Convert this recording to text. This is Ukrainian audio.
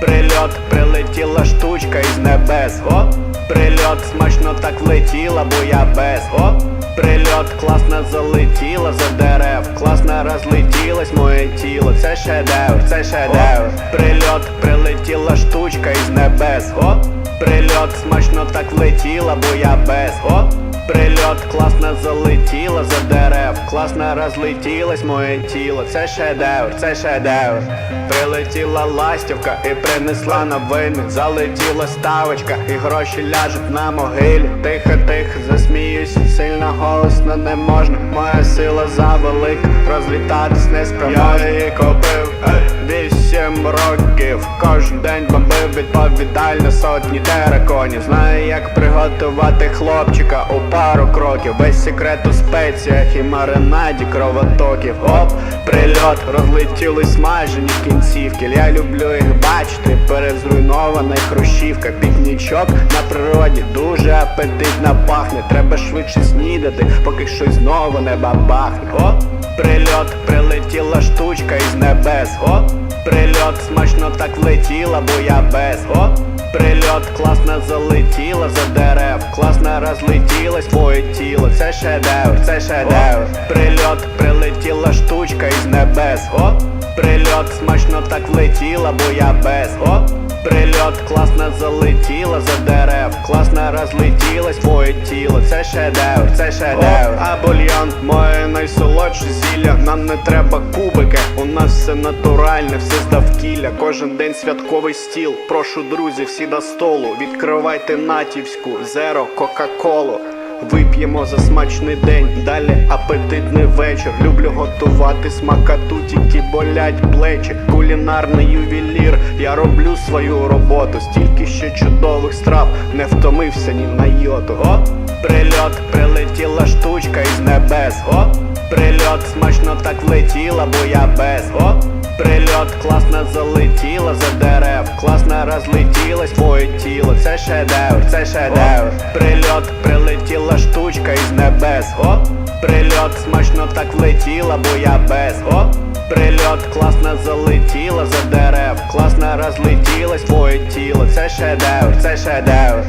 Прильот, прилетіла штучка із небес. О, прильот, смачно так влетіла, бо я без. О, прильот, класно залетіла за дерев. Класно розлетілось моє тіло. Це шедевр, це шедевр. Прильот, прилетіла штучка із небес. О, прильот, смачно так влетіла, бо я без. О, Прильот класно залетіла за дерев, класно розлетілось моє тіло. Це шедевр, це шедевр. Прилетіла ластівка і принесла новини. Залетіла ставочка, і гроші ляжуть на могилі. Тихо, тихо, засміюсь, сильно голосно не можна. Моя сила завелика, розлітатись не спроможна. Я її купив вісім років. Кожен день бомбив відповідально сотні тераконів. Знаю, як приготувати хлопчика у пару кроків. Весь секрет у спеціях і маринаді кровотоків. Оп, прильот, розлетілись смажені кінцівки. Я люблю їх бачити перед зруйнованою хрущівка. Пікнічок на природі дуже апетитно пахне. Треба швидше снідати, поки щось знову не бабахне. О, прильот, прилетіла штучка із небес. О, прильот, смачно так влетіла, бо я без. О, Прильот класно залетіла за дерев, класно розлетілось твоє тіло. Це шедевр, це шедевр. Прильот, прилетіла штучка із небес. О, прильот, смачно так влетіла, бо я без. О, прильот, класно залетіла за дерев, класно розлетілось твоє тіло. Це шедевр, це шедевр. А бульйон, моє найсолодше зілля. Нам не треба кубики, у нас все натуральне, все з довкілля. Кожен день святковий стіл. Прошу друзі, всі до столу. Відкривайте натівську, зеро, кока-колу. Вип'ємо за смачний день, далі апетитний вечір. Люблю готувати смакату, тільки болять плечі. Кулінарний ювелір, я роблю свою роботу. Стільки ще чудових страв, не втомився ні на йоту. О, прильот, прилетіла штучка із небес. О, прильот, смачно так влетіла, бо я без. О, Прильот класно залетіла за дерев, класно розлетілось твоє тіло. Це шедевр, це шедевр. Прильот, прилетіла штучка із небес. О, прильот, смачно так влетіла, бо я без. О, прильот, класно залетіла за дерев, класно розлетілось твоє тіло. Це шедевр, це шедевр.